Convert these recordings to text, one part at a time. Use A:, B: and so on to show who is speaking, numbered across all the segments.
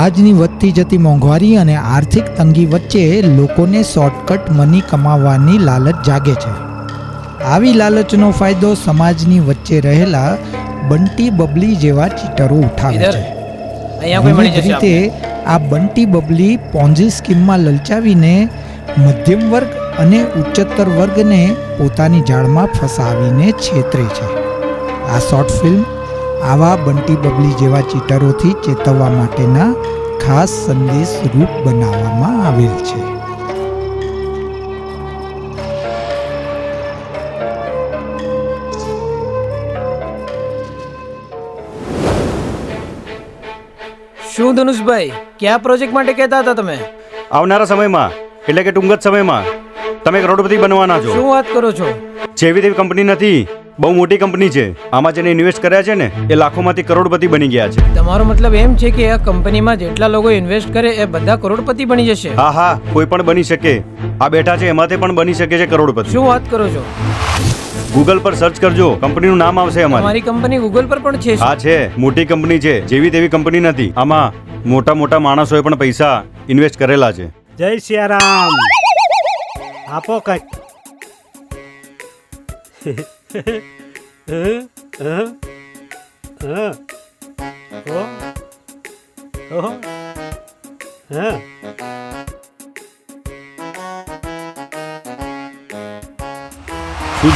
A: આજની વધતી જતી મોંઘવારી અને આર્થિક તંગી વચ્ચે લોકોને શોર્ટકટ મની કમાવાની લાલચ જાગે છે. આવી લાલચનો ફાયદો સમાજની વચ્ચે રહેલા બંટી બબલી જેવા ચીટરો ઉઠાવે છે. વિવિધ રીતે આ બંટી બબલી પોન્ઝી સ્કીમમાં લલચાવીને મધ્યમ વર્ગ અને ઉચ્ચતર વર્ગને પોતાની જાળમાં ફસાવીને છેતરે છે. આ શોર્ટ ફિલ્મ આવા બંટી બબલી જેવા ચીટરોથી ચેતવવા માટેના ખાસ સંદેશ રૂપ બનાવવામાં આવેલ છે.
B: શું ધનુષભાઈ કયા પ્રોજેક્ટ માટે કહેતા હતા તમે?
C: આવનારા સમયમાં એટલે કે ટૂંક જ સમયમાં તમે કરોડપતિ બનવાના છો.
B: શું વાત કરો છો?
C: જેવી તેવી કંપની નથી બહુ મોટી કંપની છે. આમાં જેને ઇન્વેસ્ટ કર્યા છે ને એ લાખોમાંથી કરોડપતિ બની ગયા છે.
B: તમારો મતલબ એમ છે કે આ કંપનીમાં જેટલા લોકો ઇન્વેસ્ટ કરે એ બધા કરોડપતિ બની જશે?
C: હા હા કોઈ પણ બની શકે. આ બેઠા છે એમાંથી પણ બની શકે છે કરોડપતિ.
B: શું વાત કરો છો?
C: ગૂગલ પર સર્ચ કરજો કંપનીનું નામ આવશે અમારી.
B: તમારી કંપની ગૂગલ પર પણ છે
C: હા છે. મોટી કંપની છે જેવી તેવી કંપની નથી. આમાં મોટા મોટા માણસોએ પણ પૈસા ઇન્વેસ્ટ કરેલા છે.
D: જય સિયારામ. આપો કંઈક.
C: શું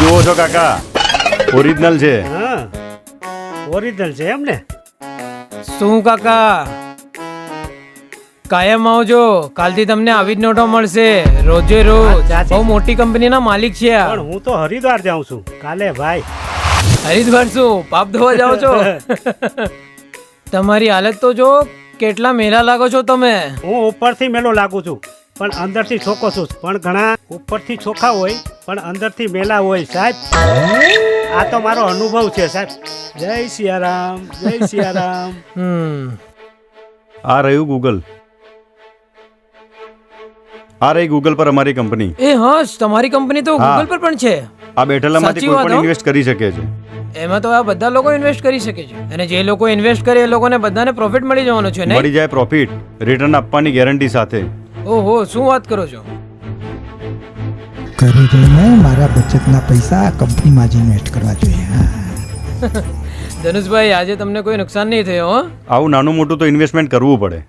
C: જોવો છો કાકા ઓરિજિનલ છે.
D: ઓરિજિનલ છે એમ ને?
B: શું કાકા? કાયમ આવજો. કાલથી તમને આવી જ નોટો મળશે. રોજે રોજ. બહુ મોટી કંપનીના માલિક છે આ.
D: પણ હું તો હરિદ્વાર જાઉં છું. કાલે ભાઈ.
B: હરિદ્વાર શું? પાપ ધોવા જાઓ છો? તમારી હાલત તો જો કેટલા મેલા લાગો છો તમે.
D: હું ઉપરથી મેલો લાગુ છું પણ અંદરથી ચોખ્ખો છું. પણ ઘણા ઉપરથી ચોખ્ખા હોય પણ અંદરથી મેલા હોય સાહેબ. આ તો મારો અનુભવ છે સાહેબ. જય સિયારામ જય સિયારામ.
B: હમ.
C: આ રહ્યું ગૂગલ આ રહી ગૂગલ પર અમારી કંપની.
B: એ હા તમારી કંપની તો
C: હા.
B: ગૂગલ પર પણ છે.
C: આ બેઠેલામાંથી
B: સાચી
C: કોઈ
B: વાત
C: પણ
B: હો.
C: ઇન્વેસ્ટ કરી શકે છે.
B: એમાં તો આ બધા લોકો ઇન્વેસ્ટ કરી શકે છે. અને જે લોકો ઇન્વેસ્ટ કરે એ લોકોને બધાને પ્રોફિટ મળી જવાનો છે ને
C: મળી જાય પ્રોફિટ રિટર્ન આપવાની ગેરંટી સાથે.
B: ઓહો શું વાત કરો છો?
A: ઘરે રહીને મારા બચતના પૈસા આ કંપનીમાં જ ઇન્વેસ્ટ કરવા જોઈએ હા.
B: ધનુષભાઈ આજે તમને કોઈ નુકસાન નહીં થયો હો?
C: આવું નાનું મોટું તો ઇન્વેસ્ટમેન્ટ કરવું પડે.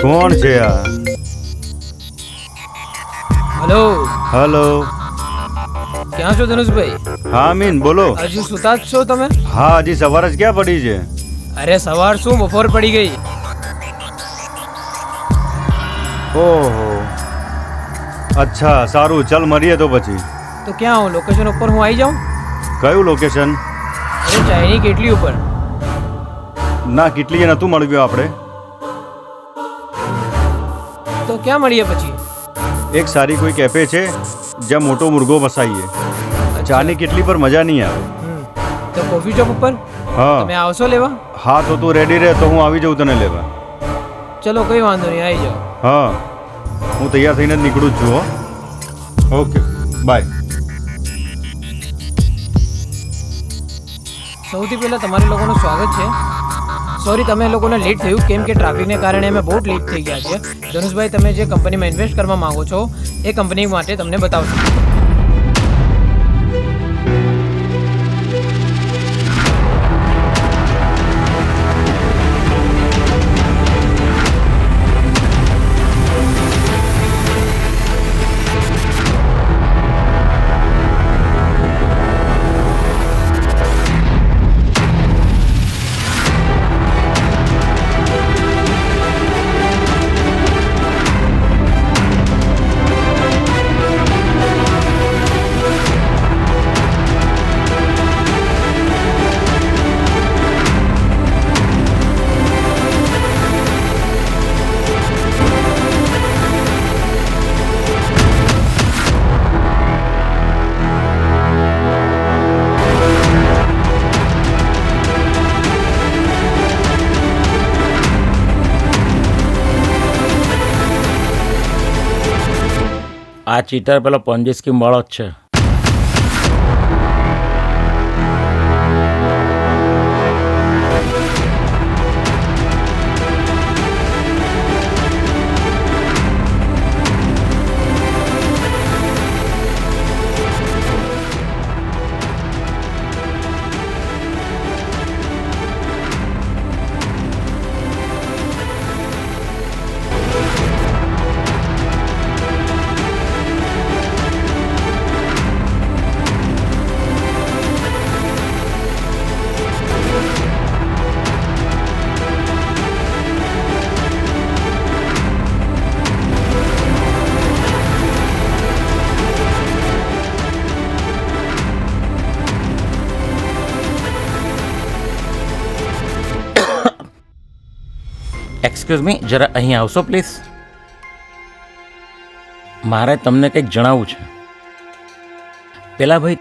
C: કોણ છે આ?
B: હલો.
C: હલો.
B: ક્યાં છો ધનુષભાઈ?
C: હા મીન બોલો.
B: હજી સુતા જ છો તમે?
C: હા હજી સવાર જ ક્યાં પડી છે?
B: અરે સવાર શું? બપોર પડી ગઈ.
C: ઓહો. અચ્છા સારું. ચાલ મળીએ તો પછી.
B: તો ક્યાં હું? લોકેશન ઉપર હું આવી જાઉં?
C: કયું લોકેશન
B: અરે ચાઇની કેટલી ઉપર?
C: ના કેટલીએ નહોતું મળવ્યું આપણે.
B: ક્યાં મળીએ પછી?
C: એક સારી કોઈ કેફે છે જ્યાં મોટો મુર્ગો વસાઈએ. ચાની કેટલી પર મજા નહીં આવે.
B: તો કોફી શોપ ઉપર?
C: હા.
B: તમે આવશો લેવા?
C: હા તો તું રેડી રહે તો હું આવી જાઉં તને લેવા.
B: ચલો કઈ વાંધો નહીં આવી જાઓ.
C: હા. હું તૈયાર થઈને જ નીકળું જ છું હો. ઓકે બાય
B: સૌથી પહેલાં તમારા લોકોનું સ્વાગત છે. સોરી, તમે લોકોને લેટ થયું, કેમ કે ટ્રાફિકને કારણે અમે બહુ લેટ થઈ ગયા છે ધનુષભાઈ, તમે જે કંપનીમાં ઇન્વેસ્ટ કરવા માંગો છો, એ કંપની માટે તમને બતાવશો.
E: આ ચીટર પેલો પોન્જી સ્કીમ વાળો જ છે. એક્સક્યુઝ મી જરા અહીં આવશો પ્લીઝ મારે તમને કંઈક જણાવવું છે. પેલા ભાઈ,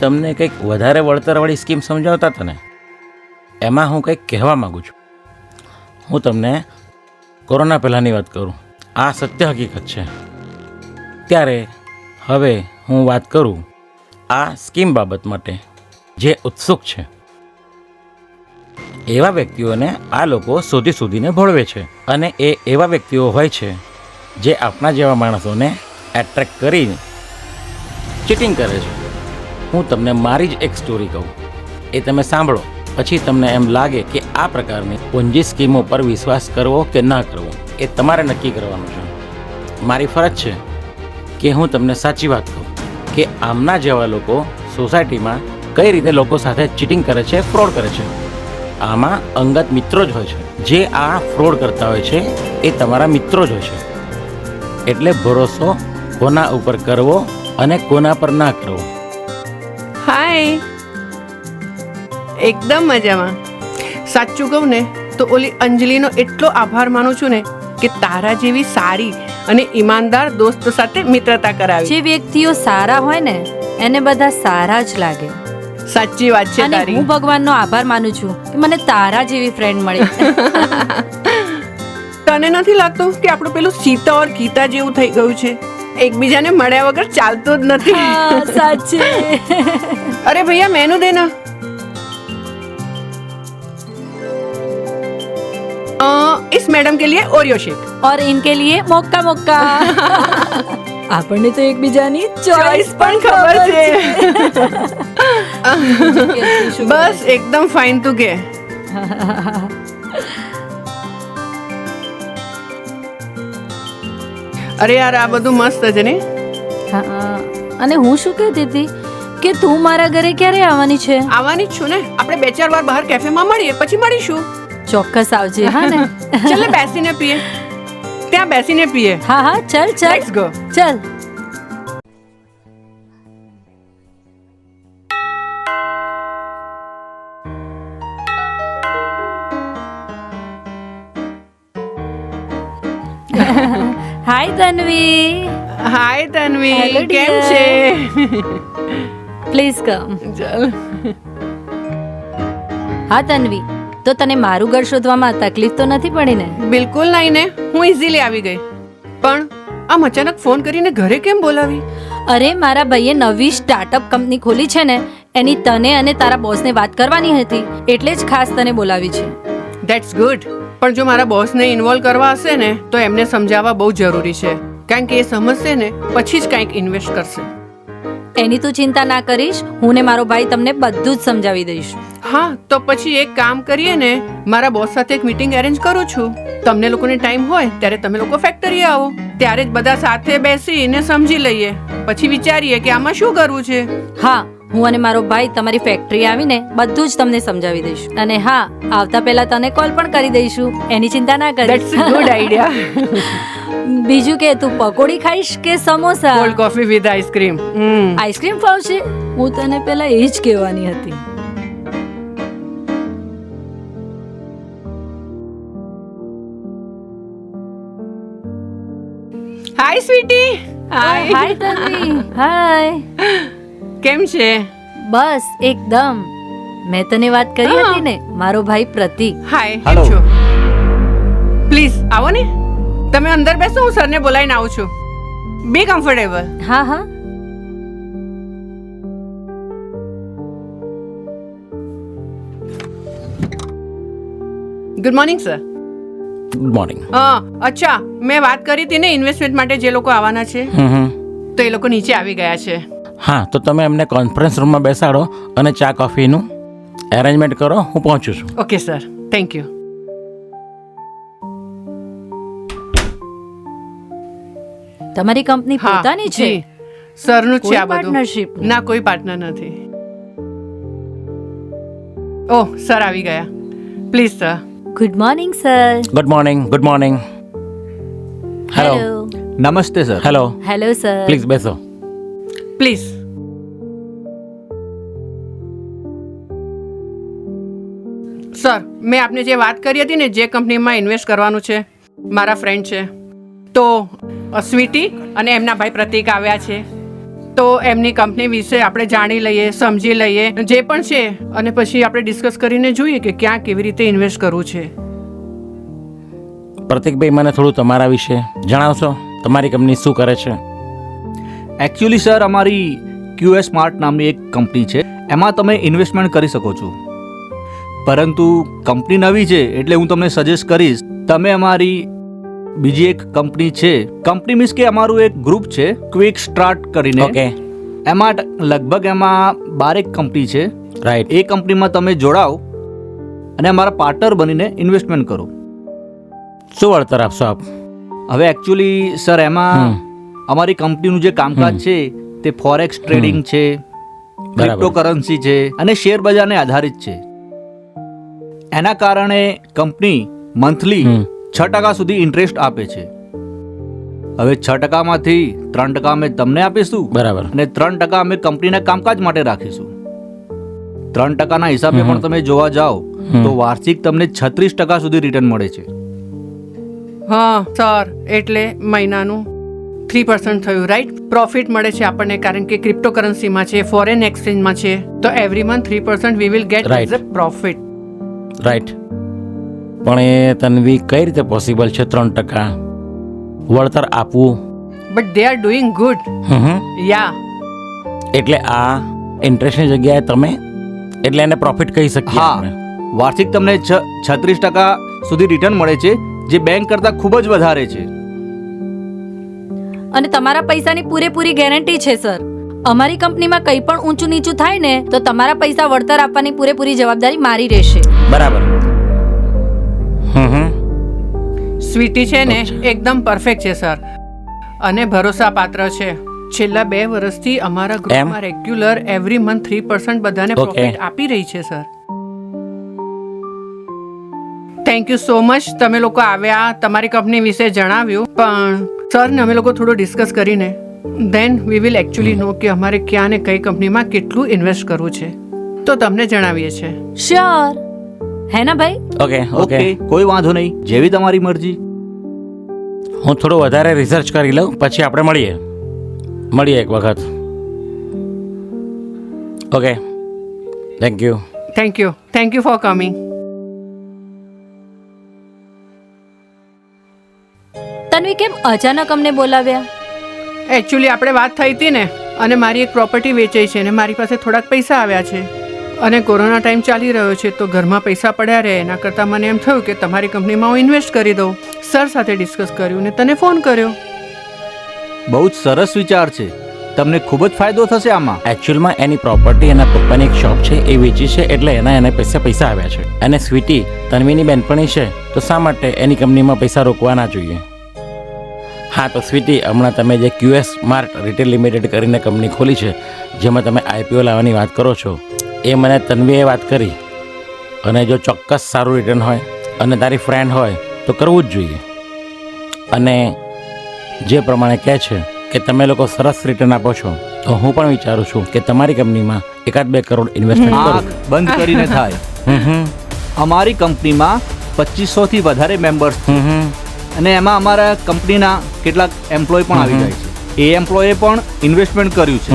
E: તમને કંઈક વધારે વળતરવાળી સ્કીમ સમજાવતા હતા ને? એમાં હું કંઈક કહેવા માગું છું. હું તમને કોરોના પહેલાંની વાત કરું. આ સત્ય હકીકત છે. ત્યારે હવે હું વાત કરું આ સ્કીમ બાબત માટે જે ઉત્સુક છે. એવા વ્યક્તિઓને આ લોકો શોધી શોધીને ભળવે છે અને એ એવા વ્યક્તિઓ હોય છે જે આપણા જેવા માણસોને એટ્રેક્ટ કરી ચીટિંગ કરે છે. હું તમને મારી જ એક સ્ટોરી કહું. એ તમે સાંભળો. પછી તમને એમ લાગે કે આ પ્રકારની પૂંજી સ્કીમો પર વિશ્વાસ કરવો કે ના કરવો, એ તમારે નક્કી કરવાનું છે. મારી ફરજ છે કે હું તમને સાચી વાત કહું કે આમના જેવા લોકો સોસાયટીમાં કઈ રીતે લોકો સાથે ચીટિંગ કરે છે ફ્રોડ કરે છે. આમાં અંગત મિત્રો જ હોય છે. જે આ ફ્રોડ કરતા હોય છે એ તમારા મિત્રો જ હોય છે. એટલે ભરોસો કોના ઉપર કરવો અને કોના પર ના કરવો.
F: હાય એકદમ મજામાં. સાચું કહું ને તો ઓલી અંજલિનો એટલો આભાર માનું છું ને કે તારા જેવી સારી અને ઈમાનદાર દોસ્ત સાથે મિત્રતા કરાવી.
G: જે વ્યક્તિઓ સારા હોય ને એને બધા સારા જ લાગે.
F: સાચી વાત છે
G: અને
F: તારી
G: હું ભગવાનનો આભાર માનું છું કે મને તારા જેવી ફ્રેન્ડ મળી
F: તને નથી લાગતું કે આપણું પેલું સીતા ઓર ગીતા જેવું થઈ ગયું છે એકબીજાને મળ્યા વગર ચાલતું જ નથી
G: હા, સાચે
F: અરે ભૈયા મેનુ દેના अ, इस मैडम के लिए ओरियो शेक
G: ઓર ઇનકે લીએ મોક્કા મોક્કા આપણને તો એકબીજાની ચોઈસ પણ ખબર છે.
F: બસ એકદમ ફાઇન તું કે. અરે યાર આ બધું મસ્ત છે ને.
G: અને હું શું કહેતી હતી કે તું મારા ઘરે ક્યારે આવવાની છે?
F: આવવાની જ છું ને. આપણે બે ચાર વાર બહાર કેફેમાં મળીએ પછી મળીશું.
G: ચોક્કસ આવજે હા ને.
F: ચાલ બેસીને પીએ. ત્યાં બેસીને પીએ.
G: હા હા ચલ ચલ.
F: લેટ્સ ગો
G: ચલ. હાય તન્વી
F: હાય તન્વી કેમ છે?
G: પ્લીઝ કમ
F: ચાલ.
G: હા તન્વી તો તને મારું ઘર શોધવામાં તકલીફ તો નથી પડી ને?
F: બિલકુલ નહીં ને. હું ઇઝીલી આવી ગઈ. પણ આમ અચાનક ફોન કરીને ઘરે કેમ બોલાવી?
G: અરે મારા ભાઈએ નવી સ્ટાર્ટઅપ કંપની ખોલી છે ને એની તને અને તારા બોસને વાત કરવાની હતી એટલે જ ખાસ તને બોલાવી છે.
F: ધેટ્સ ગુડ પણ જો મારા બોસને ઇન્વોલ્વ કરવા હશે ને તો એમને સમજાવવા બહુ જરૂરી છે. કારણ કે એ સમજશે ને પછી જ કંઈક ઇન્વેસ્ટ કરશે.
G: એની તું ચિંતા ના કરીશ. હું ને મારો ભાઈ તમને બધું જ સમજાવી દઈશ.
F: હા તો પછી એક કામ કરીએ ને મારા બોસ સાથે એક મીટિંગ એરેન્જ કરું છું. તમને લોકોને ટાઈમ હોય ત્યારે તમે લોકો ફેક્ટરી આવો. ત્યારે જ બધા સાથે બેસીને સમજી લઈએ. પછી વિચારીએ કે આમાં શું કરવું છે.
G: હા હું અને મારો ભાઈ તમારી ફેક્ટરી આવીને બધું જ તમને સમજાવી દઈશું. અને હા આવતા પહેલા તને કોલ પણ કરી દઈશું. એની ચિંતા ના કરીશ
F: ગુડ આઈડિયા
G: બીજું કે તું પકોડી ખાઈશ કે samosa?
F: Cold coffee with ice cream
G: ice cream ફાવશે. હું તને પહેલા એ જ કહેવાની હતી.
F: હાય સ્વીટી હાય
G: હાય તન્વી હાય
F: કેમ છે?
G: બસ એકદમ. મેં તને વાત કરી
F: હા.
G: હતી ને મારો ભાઈ પ્રતિક.
F: હાય
E: Hello.
F: કેમ છો? પ્લીઝ આવો ને. તમે અંદર બેસો હું સરને બોલાવીને આવું છું. બી કમ્ફર્ટેબલ
G: હા હા.
F: Good morning sir
E: good morning
F: હા અચ્છા મેં વાત કરી હતી ને ઇન્વેસ્ટમેન્ટ માટે જે લોકો આવવાના છે તો એ લોકો નીચે આવી ગયા છે.
E: હા તો તમે એમને કોન્ફરન્સ રૂમમાં બેસાડો અને ચા કોફીનું એરેન્જમેન્ટ કરો હું પહોંચું છું.
F: ઓકે સર થેન્ક યુ
G: તમારી કંપની પોતાની છે?
F: સરનું જ છે
G: કોઈ
F: આ બધું.
G: પાર્ટનરશિપ
F: ના? કોઈ પાર્ટનર નથી. ઓહ સર આવી ગયા. Please sir
G: good morning sir
E: good morning good morning hello
G: hello
H: નમસ્તે sir
E: hello
G: hello sir
E: please બેસો.
F: પ્લીઝ સર મેં આપને જે વાત કરી હતી ને જે કંપનીમાં ઇન્વેસ્ટ કરવાનું છે મારા ફ્રેન્ડ છે તો સ્વીટી અને એમના ભાઈ પ્રતિક આવ્યા છે. તો એમની કંપની વિશે આપણે જાણી લઈએ સમજી લઈએ જે પણ છે અને પછી આપણે ડિસ્કસ કરીને જોઈએ કે ક્યાં કેવી રીતે ઇન્વેસ્ટ કરવું છે.
E: પ્રતિકભાઈ મને થોડું તમારા વિશે જણાવશો? તમારી કંપની શું કરે છે?
H: એકચ્યુઅલી સર અમારી ક્યુએસ સ્માર્ટ નામની એક કંપની છે. એમાં તમે ઇન્વેસ્ટમેન્ટ કરી શકો છો. પરંતુ કંપની નવી છે એટલે હું તમને સજેસ્ટ કરીશ તમે અમારી બીજી એક કંપની છે. કંપની મીન્સ કે અમારું એક ગ્રુપ છે ક્વિક સ્ટાર્ટ કરીને.
E: ઓકે
H: એમાં લગભગ એમાં બારેક કંપની છે.
E: રાઈટ
H: એ કંપનીમાં તમે જોડાઓ અને અમારા પાર્ટનર બનીને ઇન્વેસ્ટમેન્ટ કરો.
E: શું વળતર આપશો આપ?
H: હવે એકચ્યુઅલી સર એમાં અમારી કંપનીનું જે કામકાજ છે તે ફોરેક્સ ટ્રેડિંગ છે ક્રિપ્ટોકરન્સી છે અને શેર બજારને આધારિત છે. એના કારણે કંપની મંથલી છ ટકા સુધી ઇન્ટરેસ્ટ આપે છે. હવે છ ટકામાંથી ત્રણ ટકા અમે તમને આપીશું
E: બરાબર.
H: અને ત્રણ ટકા અમે કંપનીના કામકાજ માટે રાખીશું. ત્રણ ટકાના હિસાબે પણ તમે જોવા જાઓ તો વાર્ષિક તમને છત્રીસ ટકા સુધી રિટર્ન મળે છે.
F: હા સર એટલે મહિનાનું થ્રી પર્સન્ટ થયું રાઈટ પ્રોફિટ મળે છે આપણને કારણ કે ક્રિપ્ટોકરન્સીમાં છે ફોરેન એક્સચેન્જમાં છે. તો every month three percent we
E: will
F: get a profit
E: right. પણ એ તન્વી કઈ રીતે પોસિબલ છે ત્રણ ટકા? વળતર આપવું?
F: But they are
E: doing good.
F: Yeah
E: એટલે આ ઇન્ટરેસ્ટની જગ્યાએ તમે એટલે એને પ્રોફિટ કહી શકીએ
H: હા. વાર્ષિક તમને છત્રીસ ટકા સુધી રિટર્ન મળે છે જે બેંક કરતાં ખૂબ જ વધારે છે.
G: અને તમારા પૈસાની પૂરેપૂરી ગેરંટી છે સર અમારી કંપનીમાં કંઈ પણ ઊંચું નીચું થાય ને તો તમારા પૈસા વળતર આપવાની પૂરેપૂરી જવાબદારી મારી રહેશે.
E: બરાબર. હમ હમ.
F: સ્વીટી છે ને એકદમ પરફેક્ટ છે સર. અને ભરોસાપાત્ર છે. છેલ્લા બે વર્ષથી અમારા ગ્રુપમાં regular every month three percent બધાને. પ્રોફિટ આપી રહી છે sir. Thank you so much તમે લોકો આવ્યા તમારી કંપની વિશે જણાવ્યું. પણ સર ને અમે લોકો થોડું ડિસ્કસ કરીને then we will actually know કે અમારે ક્યાં ને કઈ કંપનીમાં કેટલું ઇન્વેસ્ટ કરવું છે. તો તમને જણાવીએ છીએ.
G: શ્યોર હે ના ભાઈ?
E: ઓકે ઓકે
H: ઓકે કોઈ વાંધો નહીં. જેવી તમારી મરજી.
E: હું થોડું વધારે રિસર્ચ કરી લઉં પછી આપણે મળીએ. મળીએ એક વખત. Okay thank you
F: thank you thank you for coming
G: Tanvi કેમ અચાનક અમને બોલાવ્યા?
F: એકચ્યુઅલી આપણે વાત થઈ હતી ને, અને મારી એક પ્રોપર્ટી વેચાઈ છે અને મારી પાસે થોડાક પૈસા આવ્યા છે. અને કોરોના ટાઈમ ચાલી રહ્યો છે, તો ઘરમાં પૈસા પડ્યા રહે, એના કરતાં મને એમ થયું કે તમારી કંપનીમાં હું ઇન્વેસ્ટ કરી દઉં. સર સાથે ડિસ્કસ કર્યું ને તને ફોન કર્યો.
H: બહુ જ સરસ વિચાર છે. તમને ખૂબ જ ફાયદો થશે આમાં.
E: એકચ્યુઅલમાં એની પ્રોપર્ટી એના પપ્પાની એક શોપ છે, એ વેચી છે, એટલે એના એને પૈસા પૈસા આવ્યા છે. અને સ્વીટી, તન્વીની બેનપણી છે, તો શા માટે એની કંપનીમાં પૈસા રોકવા ના જોઈએ? હા તો સ્વીટી હમણાં તમે જે ક્યુએસ માર્ટ રિટેલ લિમિટેડ કરીને કંપની ખોલી છે જેમાં તમે આઈપીઓ લાવવાની વાત કરો છો એ મને તન્વીએ વાત કરી. અને જો ચોક્કસ સારું રિટર્ન હોય અને તારી ફ્રેન્ડ હોય તો કરવું જ જોઈએ. અને જે પ્રમાણે કહે છે કે તમે લોકો સરસ રિટર્ન આપો છો તો હું પણ વિચારું છું કે તમારી કંપનીમાં એકાદ બે કરોડ ઇન્વેસ્ટમેન્ટ
H: બંધ કરીને થાય. અમારી કંપનીમાં પચીસો થી વધારે મેમ્બર્સ અને એમાં અમારા કંપનીના કેટલાક એમ્પ્લોય પણ આવી જાય છે. એ એમ્પ્લોયે પણ ઇન્વેસ્ટમેન્ટ કર્યું છે.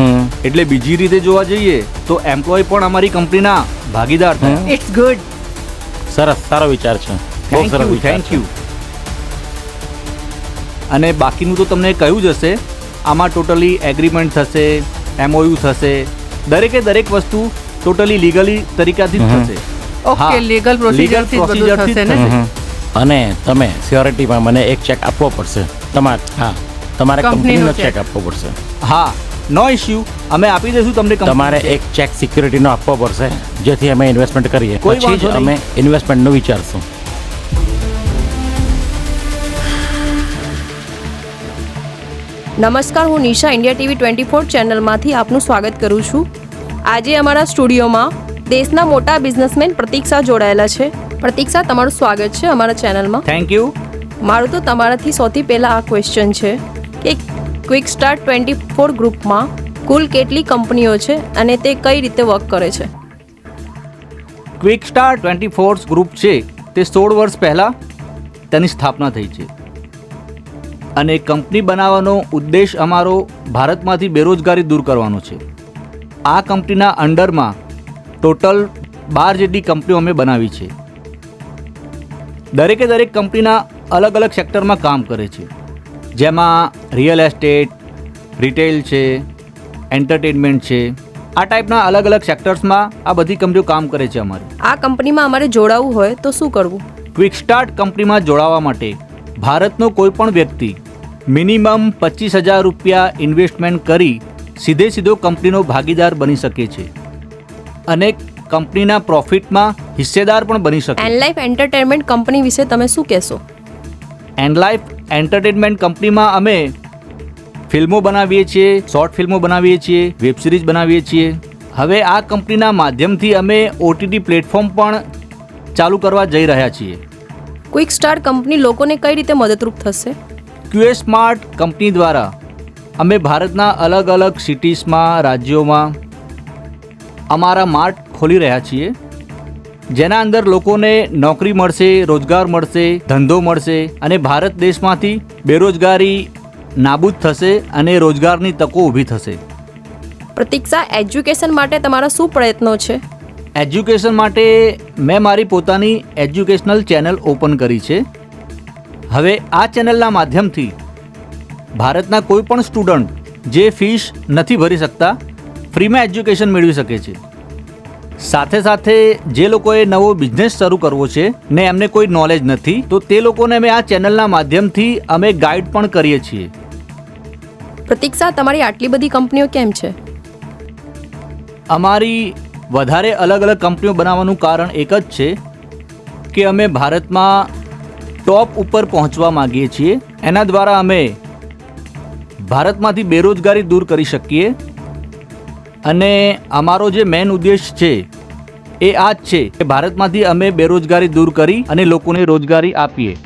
H: એટલે બીજી રીતે જોવા જઈએ તો એમ્પ્લોય પણ અમારી કંપનીના ભાગીદાર થયા.
F: ઇટ્સ ગુડ
E: સરસ સારો વિચાર છે. બહુ સરસ વિચાર
H: થેન્ક યુ અને બાકીનું તો તમને કહ્યું જ હશે આમાં ટોટલી એગ્રીમેન્ટ થશે એમઓયુ થશે. દરેકે દરેક વસ્તુ ટોટલી લીગલી તરીકાથી જ થશે.
F: ઓકે લીગલ બધું
H: થી જ
F: થશે ને.
E: અને તમે સિયોરિટીમાં મને એક ચેક આપવો પડશે. તમારે હા તમારે
F: કંપનીનો
E: ચેક આપવો પડશે.
H: હા નો ઇશ્યુ અમે આપી દઈશું તમને
E: તમારે એક ચેક સિક્યુરિટીનો આપવો પડશે જેથી અમે ઇન્વેસ્ટમેન્ટ કરીએ.
H: કોઈ
E: પછી જ અમે ઇન્વેસ્ટમેન્ટનું વિચારશું.
I: નમસ્કાર હું Nisha India TV twenty four ચેનલમાંથી આપનું સ્વાગત કરું છું. આજે અમારા સ્ટુડિયોમાં દેશના મોટા બિઝનેસમેન પ્રતીક્ષા જોડાયેલા છે. પ્રતીક્ષા તમારું સ્વાગત છે અમારા ચેનલમાં.
H: થેન્ક યુ
I: મારું તો તમારાથી સૌથી પહેલાં આ ક્વેશ્ચન છે કે ક્વિક સ્ટાર્ટ ટ્વેન્ટી ફોર ગ્રુપમાં કુલ કેટલી કંપનીઓ છે અને તે કઈ રીતે વર્ક કરે છે?
H: Quick star twenty fours group છે તે સોળ વર્ષ પહેલાં તેની સ્થાપના થઈ છે. અને કંપની બનાવવાનો ઉદ્દેશ અમારો ભારતમાંથી બેરોજગારી દૂર કરવાનો છે. આ કંપનીના અંડરમાં ટોટલ બાર જેટલી કંપનીઓ અમે બનાવી છે. દરેકે દરેક કંપનીના અલગ અલગ સેક્ટરમાં કામ કરે છે. જેમાં રિયલ એસ્ટેટ રિટેલ છે એન્ટરટેનમેન્ટ છે આ ટાઈપના અલગ અલગ સેક્ટર્સમાં આ બધી કંપનીઓ કામ કરે છે અમારે.
I: આ કંપનીમાં અમારે જોડાવવું હોય તો શું કરવું?
H: ક્વિક સ્ટાર્ટ કંપનીમાં જોડાવા માટે ભારતનો કોઈ પણ વ્યક્તિ મિનિમમ પચીસ હજાર રૂપિયા ઇન્વેસ્ટમેન્ટ કરી સીધે સીધો કંપનીનો ભાગીદાર બની શકે છે. અને કંપનીના પ્રોફિટમાં હિસ્સેદાર પણ બની શકે.
I: એનલાઈફ એન્ટરટેનમેન્ટ કંપની વિશે તમે શું કહેશો?
H: એન્ડ એન્ટરટેનમેન્ટ કંપનીમાં અમે ફિલ્મો બનાવીએ છીએ શોર્ટ ફિલ્મો બનાવીએ છીએ વેબ સિરીઝ બનાવીએ છીએ. હવે આ કંપનીના માધ્યમથી અમે ઓટીટી પ્લેટફોર્મ પણ ચાલુ કરવા જઈ રહ્યા છીએ.
I: ક્વિક સ્ટાર કંપની લોકોને કઈ રીતે મદદરૂપ થશે?
H: ક્યુએસ સ્માર્ટ કંપની દ્વારા અમે ભારતના અલગ અલગ સિટીઝમાં રાજ્યોમાં અમારા માર્ટ ખોલી રહ્યા છીએ. જેના અંદર લોકોને નોકરી મળશે રોજગાર મળશે ધંધો મળશે અને ભારત દેશમાંથી બેરોજગારી નાબૂદ થશે અને રોજગારની તકો ઊભી થશે.
I: પ્રતિક્ષા એજ્યુકેશન માટે તમારા શું પ્રયત્નો છે?
H: એજ્યુકેશન માટે મેં મારી પોતાની એજ્યુકેશનલ ચેનલ ઓપન કરી છે. હવે આ ચેનલના માધ્યમથી ભારતના કોઈ પણ સ્ટુડન્ટ જે ફીસ નથી ભરી શકતા ફ્રીમાં એજ્યુકેશન મેળવી શકે છે. સાથે સાથે જે લોકોએ નવો બિઝનેસ શરૂ કરવો છે ને એમને કોઈ નોલેજ નથી તો તે લોકોને અમે આ ચેનલના માધ્યમથી અમે ગાઈડ પણ કરીએ છીએ.
I: પ્રતિક્ષા તમારી આટલી બધી કંપનીઓ કેમ છે?
H: અમારી વધારે અલગ અલગ કંપનીઓ બનાવવાનું કારણ એક જ છે કે અમે ભારતમાં ટોપ ઉપર પહોંચવા માગીએ છીએ. એના દ્વારા અમે ભારતમાંથી બેરોજગારી દૂર કરી શકીએ. અને અમારો જે મેન ઉદ્દેશ છે એ આ જ છે કે ભારતમાંથી અમે બેરોજગારી દૂર કરી અને લોકોને રોજગારી આપીએ.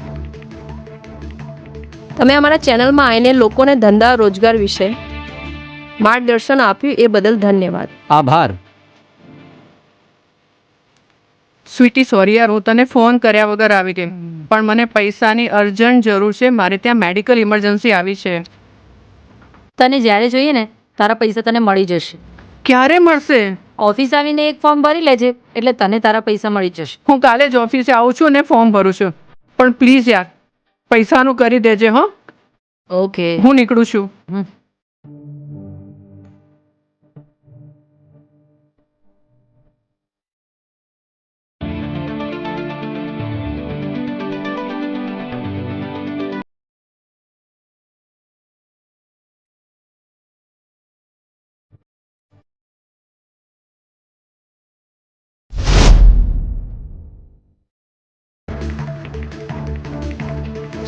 I: તમે અમારા ચેનલમાં આવીને લોકોને ધંધા રોજગાર વિશે માર્ગદર્શન આપ્યું એ બદલ ધન્યવાદ.
H: આભાર.
F: સ્વીટી સોરી યાર હું તને ફોન કર્યા વગર આવી ગઈ. પણ મને પૈસાની અર્જન્ટ જરૂર છે. મારે ત્યાં મેડિકલ ઇમરજન્સી આવી છે.
G: તને જ્યારે જોઈએ ને તારા પૈસા તને મળી જશે.
F: ક્યારે મળશે?
G: ઓફિસ આવીને એક ફોર્મ ભરી લેજે એટલે તને તારા પૈસા મળી જશે.
F: હું કાલે જ ઓફિસે આવું છું ને ફોર્મ ભરું છું. પણ પ્લીઝ યાર પૈસાનું કરી દેજે હો.
G: ઓકે
F: હું નીકળું છું.
G: હમ.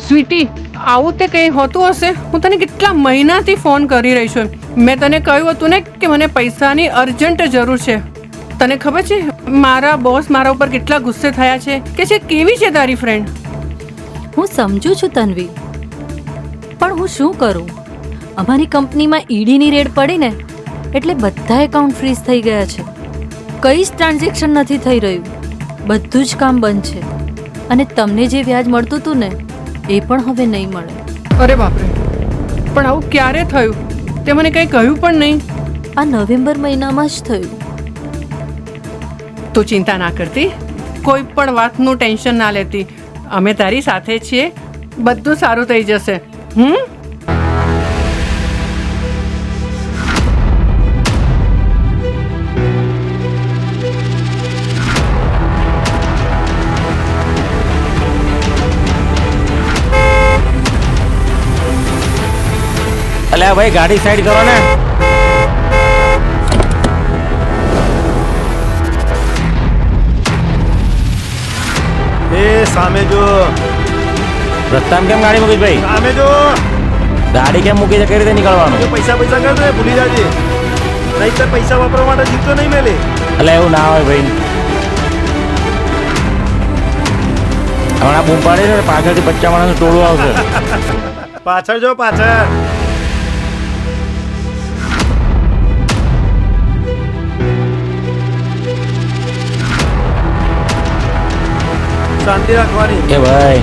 F: સ્વીટી, આવું તે કંઈ હોતું હશે? હું તને કેટલા મહિનાથી ફોન કરી રહી છું. મેં તને કહ્યું હતું ને કે મને પૈસાની અર્જન્ટ જરૂર છે. તને ખબર છે, મારા બોસ મારા ઉપર કેટલા ગુસ્સે થયા છે? કે છે, કેવી છે તારી ફ્રેન્ડ
G: હું સમજુ છું, તન્વી. પણ હું શું કરું? અમારી કંપનીમાં ઈડીની રેડ પડી ને, એટલે બધા એકાઉન્ટ ફ્રીઝ થઈ ગયા છે. કઈ જ ટ્રાન્ઝેક્શન નથી થઈ રહ્યું. બધું જ કામ બંધ છે. અને તમને જે વ્યાજ મળતું હતું ને એ પણ હવે નહીં મળે.
F: અરે બાપરે. પણ આવું ક્યારે થયું? તે મને કંઈ કહ્યું પણ નહીં.
G: આ નવેમ્બર મહિનામાં જ થયું.
F: તું ચિંતા ના કરતી. કોઈ પણ વાતનું ટેન્શન ના લેતી. અમે તારી સાથે છીએ. બધું સારું થઈ જશે. હમ?
E: અલ્યા ભાઈ ગાડી સાઈડ કરો ને.
J: એ સામે જો.
E: રસ્તામાં કેમ ગાડી મૂકી ભાઈ?
J: સામે જો.
E: ગાડી કેમ મૂકી છે? કઈ રીતે નીકળવાનું?
J: પૈસા પૈસા કર દે ભૂલી જાજે. નહીં પૈસા વાપરવા માટે જીતો નહીં મેલે.
E: એટલે એવું ના હોય ભાઈ. હમણાં બૂમ પાડી છે ને પાછળથી બચ્ચા માણસ ટોળું આવશે.
J: પાછળ જો પાછળ. શાંતિ રાખવાની.
E: એ ભાઈ.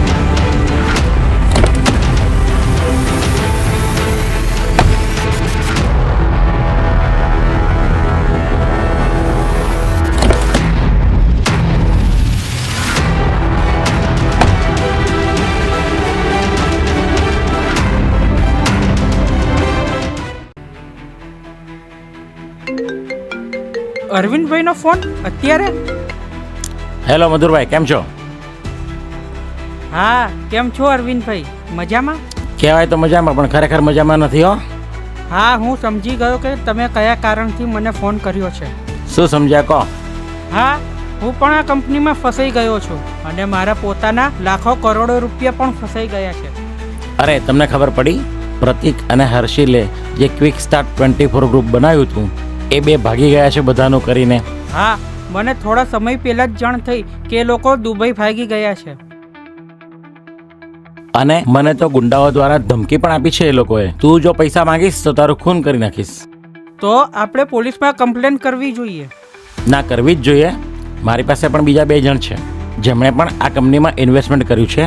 K: અરવિંદભાઈનો ફોન? અત્યારે?
E: હેલો મધુરભાઈ કેમ છો?
K: હા કેમ છો અરવિંદભાઈ? મજામાં?
E: કહેવાય તો મજામાં પણ ખરેખર મજામાં નથી હો.
K: હા હું સમજી ગયો કે તમે કયા કારણથી મને ફોન કર્યો છે.
E: શું સમજ્યા કહો?
K: હા હું પણ આ કંપનીમાં ફસાઈ ગયો છું અને મારા પોતાના લાખો કરોડો રૂપિયા પણ ફસાઈ ગયા છે.
E: અરે તમને ખબર પડી? પ્રતિક અને હર્ષિલે જે quick start twenty four group બનાવ્યું હતું એ બે ભાગી ગયા છે બધાનું કરીને.
K: હા મને થોડા સમય પહેલા જ જાણ થઈ કે એ લોકો દુબઈ ભાગી ગયા છે.
E: અને મને તો ગુંડાઓ દ્વારા ધમકી પણ આપી છે એ લોકોએ. તું જો પૈસા માંગીશ તો તારું ખૂન કરી નાખીશ.
K: તો આપણે પોલીસમાં કમ્પ્લેન કરવી જોઈએ.
E: ના કરવી જ જોઈએ. મારી પાસે પણ બીજા બે જણ છે. જેમણે પણ આ કંપનીમાં ઇન્વેસ્ટમેન્ટ કર્યું છે.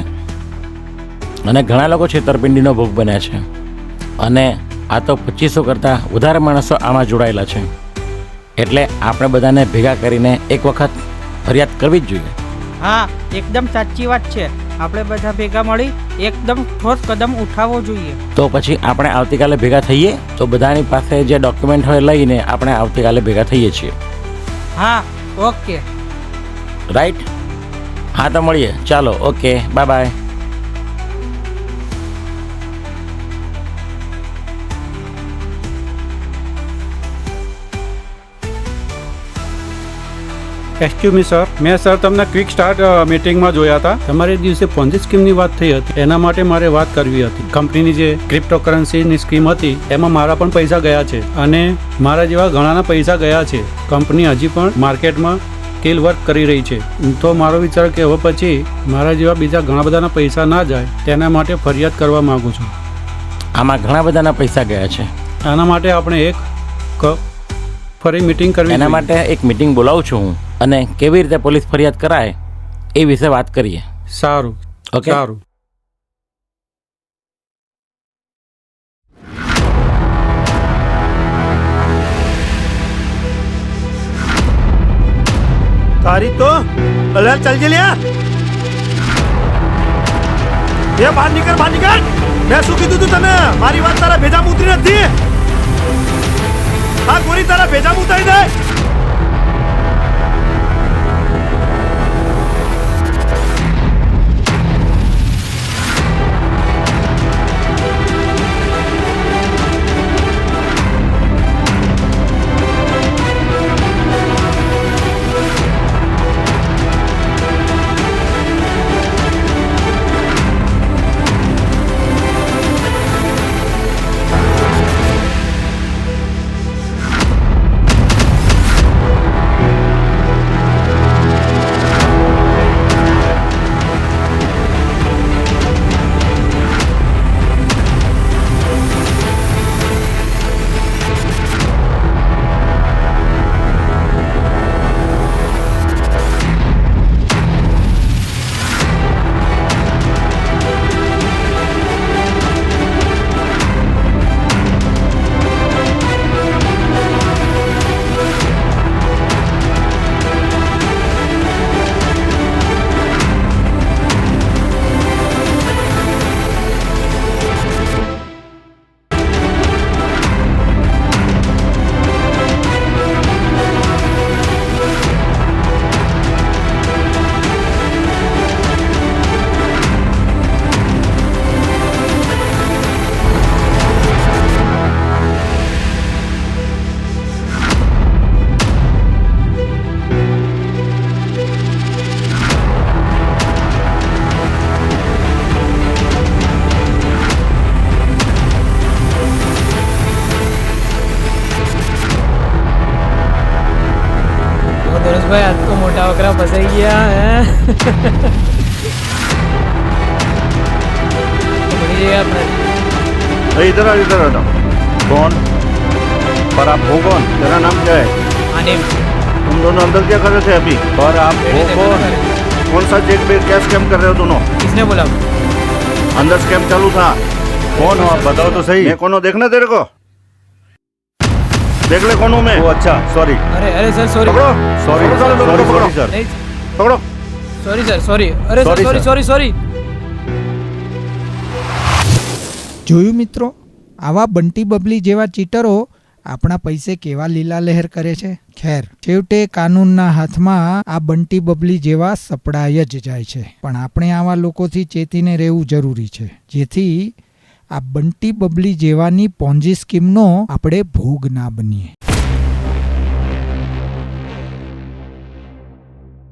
E: અને ઘણા લોકો છેતરપિંડીનો ભોગ બન્યા છે. અને આ તો પચીસો કરતાં વધારે માણસો આમાં જોડાયેલા છે. એટલે આપણે બધાને ભેગા કરીને એક વખત ફરિયાદ કરવી જ જોઈએ.
K: હા એકદમ સાચી વાત છે. આપણે બધા ભેગા મળી એકદમ ઠોસ કદમ ઉઠાવવો જોઈએ.
E: તો પછી આપણે આવતીકાલે ભેગા થઈએ? તો બધાની પાસે જે ડોક્યુમેન્ટ હોય લઈને આપણે આવતીકાલે ભેગા થઈએ છીએ.
K: હા ઓકે.
E: રાઈટ હા તો મળીએ. ચાલો okay. Bye bye
L: excuse me sir મેં સર તમને ક્વિક સ્ટાર્ટ મીટિંગમાં જોયા હતા. તમારે દિવસે પોન્ઝી સ્કીમની વાત થઈ હતી. એના માટે મારે વાત કરવી હતી. કંપનીની જે ક્રિપ્ટોકરન્સીની સ્કીમ હતી એમાં મારા પણ પૈસા ગયા છે. અને મારા જેવા ઘણાના પૈસા ગયા છે. કંપની હજી પણ માર્કેટમાં સ્કેલ વર્ક કરી રહી છે. તો મારો વિચાર કે હવે પછી મારા જેવા બીજા ઘણા બધાના પૈસા ના જાય તેના માટે ફરિયાદ કરવા માગું છું.
E: આમાં ઘણા બધાના પૈસા ગયા છે.
L: આના માટે આપણે એક ફરી મીટિંગ કરવી
E: એના માટે એક મીટિંગ બોલાવું છું હું અને કેવી રીતે પોલીસ ફરિયાદ કરાય એ વિશે વાત કરીએ.
L: સારું
E: ઓકે
L: સારું.
J: તારી તો અલ્યા ચાલ જે લ્યા. એ બહાર નીકળ બહાર નીકળ. મેં શું કીધું તું તને? મારી વાત તારા ભેજા ઉતરી નથી. હા ગોરી તારા ભેજા ઉતારી દે.
C: पर आप हो कौन तेरा नाम क्या है
B: આને
C: तुम दोनों अंदर क्या कर रहे थे अभी पर आप हो कौन कौन सा चेक पे क्या स्कैम कर रहे हो दोनों
B: किसने बोला
C: अंदर स्कैम चालू था कौन हो आप बताओ तो सही मैं कौन हूँ देखना तेरे को देख ले कौन हूँ मैं ओ अच्छा सॉरी
B: અરે અરે સર સોરી
C: पकड़ो सॉरी सॉरी सॉरी सर
B: નહીં
C: पकड़ो
B: સોરી સર સોરી અરે sir
C: Sorry,
B: sorry
C: sir.
B: Sorry sorry
A: જોયું મિત્રો આવા બંટી બબલી જેવા ચીટરો આપણા પૈસે કેવા લીલા લહેર કરે છે? ખેર, છેવટે કાનૂનના હાથમાં આ બંટી બબલી જેવા સપડાય જ જાય છે. પણ આપણે આવા લોકોથી ચેતીને રહેવું જરૂરી છે. જેથી આ બંટી બબલી જેવાની પોન્જી સ્કીમનો આપણે ભોગ ના બનીએ.